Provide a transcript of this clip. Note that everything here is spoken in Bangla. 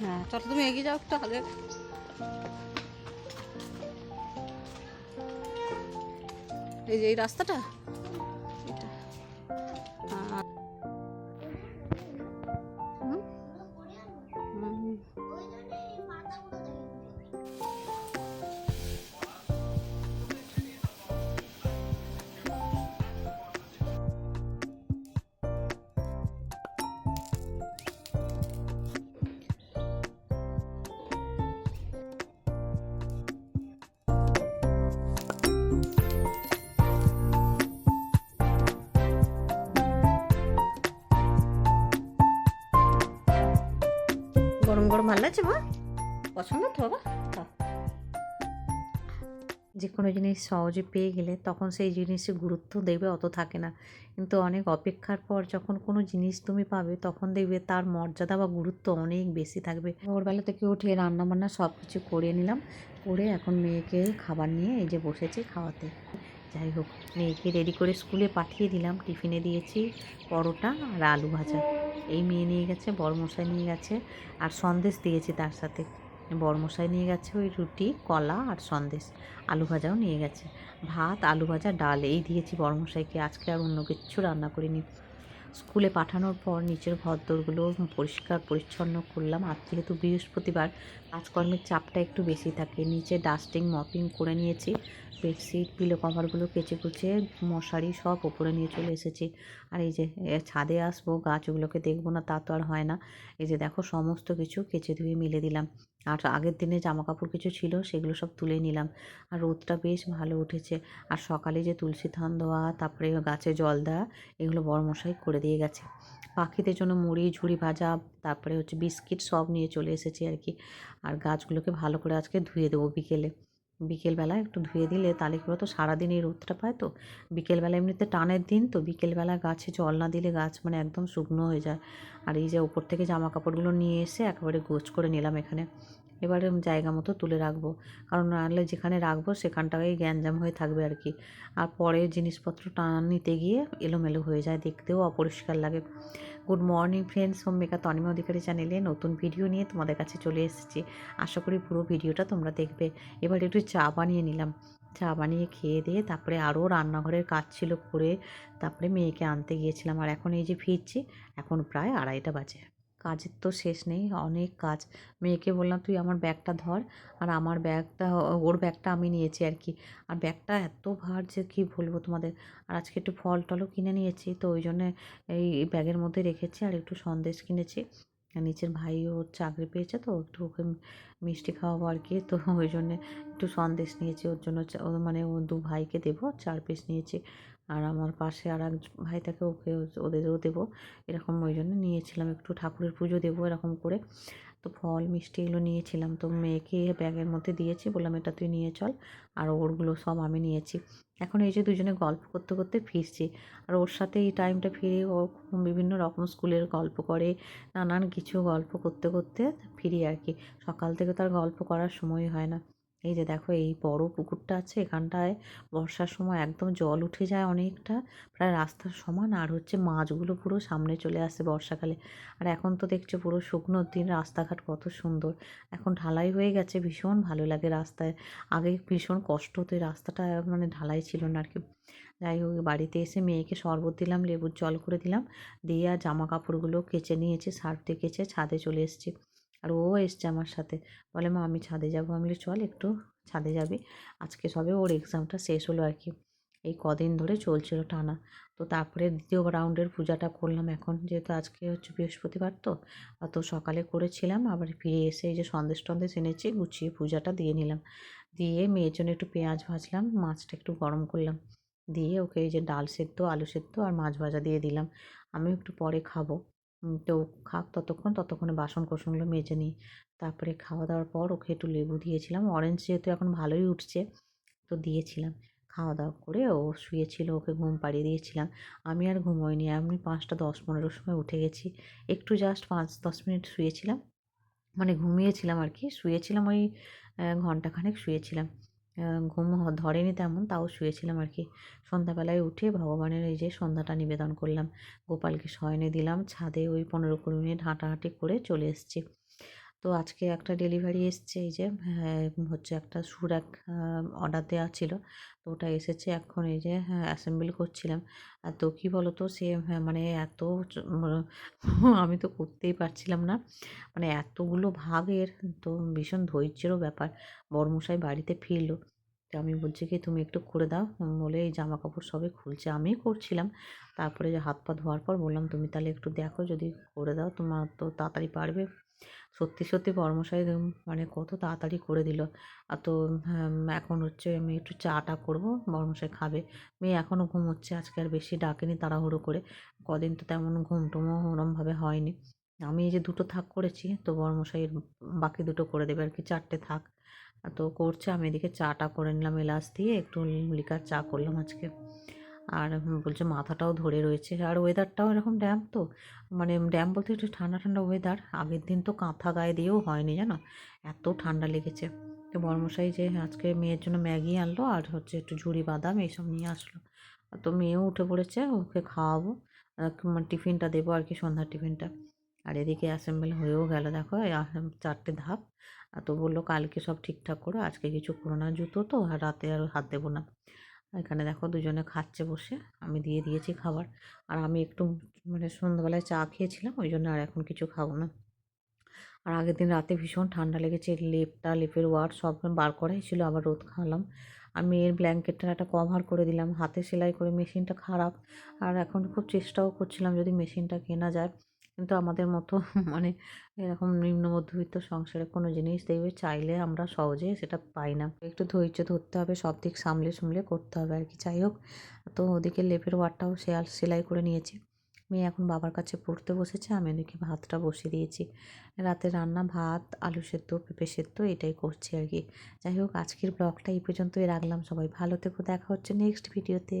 হ্যাঁ। চলো তুমি এগিয়ে যাও একটু আগে এই যে এই রাস্তাটা? গরম ভালো লাগছে মা পছন্দ তো বাবা যে কোনো জিনিস সহজে পেয়ে গেলে তখন সেই জিনিসের গুরুত্ব দেবে অত থাকে না কিন্তু অনেক অপেক্ষার পর যখন কোনো জিনিস তুমি পাবে তখন দেখবে তার মর্যাদা বা গুরুত্ব অনেক বেশি থাকবে ভোরবেলা থেকে উঠে রান্না বান্না সব কিছু করে নিলাম করে এখন মেয়েকে খাবার নিয়ে এই যে বসেছে খাওয়াতে যাই হোক, মেয়েকে রেডি করে স্কুলে পাঠিয়ে দিলাম। টিফিনে দিয়েছি পরোটা আর আলু ভাজা। এই মেয়ে নিয়ে গেছে বড়মশাই নিয়ে গেছে আর সন্দেশ দিয়েছি তার সাথে। বড়মশাই নিয়ে গেছে ওই রুটি, কলা আর সন্দেশ। আলু ভাজাও নিয়ে গেছে। ভাত, আলু ভাজা, ডাল এই দিয়েছি বড়মশাইকে আজকে আর অন্য কিচ্ছু রান্না করিনি। স্কুলে পাঠানোর পর নিচের ঘরদোরগুলো পরিষ্কার পরিচ্ছন্ন করলাম। আর যেহেতু বৃহস্পতিবার, কাজকর্মের চাপটা একটু বেশি থাকে। নিচে ডাস্টিং, মপিং করে নিয়েছি। বেডশিট পিলো কভারগুলো কেচে কুচে মশারি সব ওপরে নিয়ে চলে এসেছি। আর এই যে ছাদে আসব, গাছগুলোকে দেখব না, তা তো আর হয় না। এই যে দেখো, সমস্ত কিছু কেচে ধুয়ে মিলে দিলাম। আর আগের দিনে জামা কাপড় কিছু ছিল, সেগুলো সব তুলে নিলাম। আর রোদটা বেশ ভালো উঠেছে। আর সকালে যে তুলসী থান দেওয়া, তারপরে গাছে জল দেওয়া, এগুলো বড় মশাই করে দিয়ে গেছে। পাখিদের জন্য মুড়ি, ঝুড়ি ভাজা, তারপরে হচ্ছে বিস্কিট সব নিয়ে চলে এসেছি আর কি। আর গাছগুলোকে ভালো করে আজকে ধুয়ে দেবো বিকেলে। বিকেলবেলা একটু ধুয়ে দিলে তাহলে কি তো সারাদিন এই রোদটা পায় তো। বিকেলবেলা এমনিতে টানের দিন তো বিকেলবেলা গাছে জল না দিলে গাছ মানে একদম শুকনো হয়ে যায়। আর এই যে উপর থেকে জামা কাপড়গুলো নিয়ে এসে একেবারে গোছ করে নিলাম এখানে। এবারে জায়গা মতো তুলে রাখব। কারণ নাহলে যেখানে রাখব সেখানটাই গ্যাঞ্জাম হয়ে থাকবে আর কি। আর পরে জিনিসপত্র টান নিতে গিয়ে এলোমেলো হয়ে যায়, দেখতেও অপরিষ্কার লাগে। Good morning friends home maker Tanima Adhikari চ্যানেলে নতুন ভিডিও নিয়ে তোমাদের কাছে চলে এসেছি। আশা করি পুরো ভিডিওটা তোমরা দেখবে। এবার একটু চা বানিয়ে নিলাম। চা বানিয়ে খেয়ে দিয়ে তারপরে আরও রান্নাঘরের কাজ ছিল করে তারপরে মেয়েকে আনতে গিয়েছিলাম। আর এখন এই যে ফিরছি, এখন প্রায় আড়াইটা বাজে। কাজের তো শেষ নেই, অনেক কাজ। মেয়েকে বললাম, তুই আমার ব্যাগটা ধর। আর আমার ব্যাগটা, ওর ব্যাগটা আমি নিয়েছি আর কি। আর ব্যাগটা এত ভার যে কী বলব তোমাদের? আর আজকে একটু ফল টলও কিনে নিয়েছি, তো ওই জন্যে এই ব্যাগের মধ্যে রেখেছি আর একটু সন্দেশ কিনেছি। নিচের ভাই ওর চাকরি পেয়েছে তো, একটু ওকে মিষ্টি খাওয়াবো আর কি। তো ওই জন্যে একটু সন্দেশ নিয়েছি, ওর জন্য মানে ও দু ভাইকে দেবো, চার পিস নিয়েছি। আর আমার পাশে আর এক ভাই থাকে ওকে ওদেরও দেবো। এরকম ওই জন্য নিয়েছিলাম, একটু ঠাকুরের পুজো দেবো এরকম করে। তো ফল, মিষ্টি এগুলো নিয়েছিলাম। তো মেয়েকে ব্যাগের মধ্যে দিয়েছি, বললাম, এটা তুই নিয়ে চল। আর ওরগুলো সব আমি নিয়েছি। এখন এই যে দুজনে গল্প করতে করতে ফিরছি। আর ওর সাথে এই টাইমটা ফিরে ও বিভিন্ন রকম স্কুলের গল্প করে, নানান কিছু গল্প করতে করতে ফিরি আর কি। সকাল থেকে তো আর গল্প করার সময় হয় না। এই যে দেখো, এই বড় পুকুরটা আছে, এখানটায় বর্ষার সময় একদম জল উঠে যায় অনেকটা, প্রায় রাস্তার সমান, আর হচ্ছে মাছগুলো পুরো সামনে চলে আসে বর্ষাকালে। আর এখন তো দেখছ পুরো শুকনোর দিন, রাস্তাঘাট কত সুন্দর। এখন ঢালাই হয়ে গেছে, ভীষণ ভালো লাগে রাস্তায়। আগে ভীষণ কষ্ট হতো রাস্তাটা মানে ঢালাই ছিল না আর কি। যাই হোক, বাড়িতে এসে মেয়েকে শরবত দিলাম, লেবুর জল করে দিলাম, দিয়ে আর জামা কাপড়গুলো কেচে নিয়েছি সার্ফে কেচে ছাদে চলে এসেছি। আর ও এসছে আমার সাথে। বলে, মা, আমি ছাদে যাব। আমি চল একটু ছাদে যাবি। আজকে সবে ওর এক্সামটা শেষ হলো আর কি। এই কদিন ধরে চলছিল টানা। তো তারপরে দ্বিতীয় রাউন্ডের পূজাটা করলাম এখন। যেহেতু আজকে হচ্ছে বৃহস্পতিবার তো অত সকালে করেছিলাম। আবার ফিরে এসে এই যে সন্দেশ টন্দেশ এনেছি, গুছিয়ে পূজাটা দিয়ে নিলাম। দিয়ে মেয়ের জন্য একটু পেঁয়াজ ভাজলাম, মাছটা একটু গরম করলাম। দিয়ে ওকে এই যে ডাল সেদ্ধ, আলু সেদ্ধ আর মাছ ভাজা দিয়ে দিলাম। আমিও একটু পরে খাব। তো খাক ততক্ষণ, ততক্ষণে বাসন কোসনগুলো মেজে নিই। তারপরে খাওয়া দাওয়ার পর ওকে একটু লেবু দিয়েছিলাম। অরেঞ্জ যেহেতু এখন ভালোই উঠছে, তো দিয়েছিলাম। খাওয়া দাওয়া করে ও শুয়েছিল, ওকে ঘুম পাড়িয়ে দিয়েছিলাম। আমি আর ঘুমোইনি আমি পাঁচটা দশ পনেরোর সময় উঠে গেছি। একটু জাস্ট পাঁচ দশ মিনিট শুয়েছিলাম। মানে ঘুমিয়েছিলাম আর কি, শুয়েছিলাম ওই ঘন্টাখানেক শুয়েছিলাম। ঘুম ধরেনি তেমন, তাও শুয়েছিলাম আর কি সন্ধ্যাবেলায় উঠে ভগবানের এই যে সন্ধ্যাটা নিবেদন করলাম। গোপালকে শয়নে দিলাম, ছাদে ওই পনেরো কুড়ি মিনিট হাঁটাহাঁটি করে চলে এসেছি। তো আজকে একটা ডেলিভারি এসছে এই যে হ্যাঁ, হচ্ছে একটা সুর এক অর্ডার দেওয়া ছিল। তো ওটা এসেছে এখন এই যে হ্যাঁ অ্যাসেম্বল করছিলাম। আর তো কী বলো তো সে হ্যাঁ, মানে এত আমি তো করতেই পারছিলাম না। মানে এতগুলো ভাগের তো ভীষণ ধৈর্যেরও ব্যাপার। বড়মশাই বাড়িতে ফিরলো। তো আমি বলছি কি তুমি একটু করে দাও। বলে এই জামা কাপড় সবে খুলছে। আমি করছিলাম। তারপরে যে হাত পা ধোয়ার পর বললাম তুমি তাহলে একটু দেখো যদি করে দাও তোমার তো তাড়াতাড়ি পারবে। সত্যি সত্যি উম মানে কত তাড়াতাড়ি করে দিল। আর তো এখন হচ্ছে আমি একটু চাটা করব বড়মশাই খাবে। মেয়ে এখনও ঘুমোচ্ছে, আজকে আর বেশি ডাকেনি তাড়াহুড়ো করে। কদিন তো তেমন ঘুম টুমও ওরমভাবে হয়নি। আমি এই যে দুটো থাক করেছি, তো বড়মশাই বাকি দুটো করে দেবে, আর কি চারটে থাক। তো করছে, আমি এদিকে চাটা করে নিলাম, এলাচ দিয়ে একটু লিকার চা করলাম আজকে। আর বলছে মাথাটাও ধরে রয়েছে। আর ওয়েদারটাও এরকম ড্যাম্প তো। মানে ড্যাম্প বলতে একটু ঠান্ডা ঠান্ডা ওয়েদার আগের দিন তো কাঁথা গায়ে দিয়েও হয়নি জানো? এত ঠান্ডা লেগেছে। তো বড়মশাই যে আজকে মেয়ের জন্য ম্যাগি আনলো আর হচ্ছে একটু ঝুড়ি বাদাম এইসব নিয়ে আসলো। তো মেয়েও উঠে পড়েছে, ওকে খাওয়াবো। মানে টিফিনটা দেবো আর কি সন্ধ্যার টিফিনটা। আর এদিকে অ্যাসেম্বল হয়েও গেল, দেখো চারটে ধাপ। তো বলল কালকে সব ঠিকঠাক করো, আজকে কিছু করো না জুতো তো, আর রাতে আর হাত দেবো না। এখানে দেখো দুজনে খাচ্ছে বসে, আমি দিয়ে দিয়েছি খাবার। আর আমি একটু মানে সন্ধ্যাবেলায় চা খেয়েছিলাম, ওই জন্য আর এখন কিছু খাব না। আর আগের দিন রাতে ভীষণ ঠান্ডা লেগেছে, লেপটা, লেপের ওয়ার সব বার করাই ছিল, আবার রোদ খাওয়ালাম। আর মেয়ের ব্ল্যাঙ্কেটটা একটা কভার করে দিলাম, হাতে সেলাই করে মেশিনটা খারাপ। আর এখন খুব চেষ্টাও করছিলাম যদি মেশিনটা কেনা যায়। কিন্তু আমাদের মতো মানে এরকম নিম্ন মধ্যবিত্ত সংসারে কোনো জিনিস দেখবে চাইলে আমরা সহজে সেটা পাই না। একটু ধৈর্য ধরতে হবে, সব দিক সামলে সামলে করতে হবে আর কি। যাই হোক, তো ওদিকে লেপের ওয়ারটাও সেয়াল সেলাই করে নিয়েছি। মেয়ে এখন বাবার কাছে পড়তে বসেছে, আমি ওদিকে ভাতটা বসিয়ে দিয়েছি। রাতে রান্না, ভাত, আলু সেদ্ধ, পেঁপে সেদ্ধ, এটাই করছি আর কি। যাই হোক, আজকের ব্লগটা এই পর্যন্তই রাখলাম সবাই। ভালো থেকো, দেখা হচ্ছে নেক্সট ভিডিওতে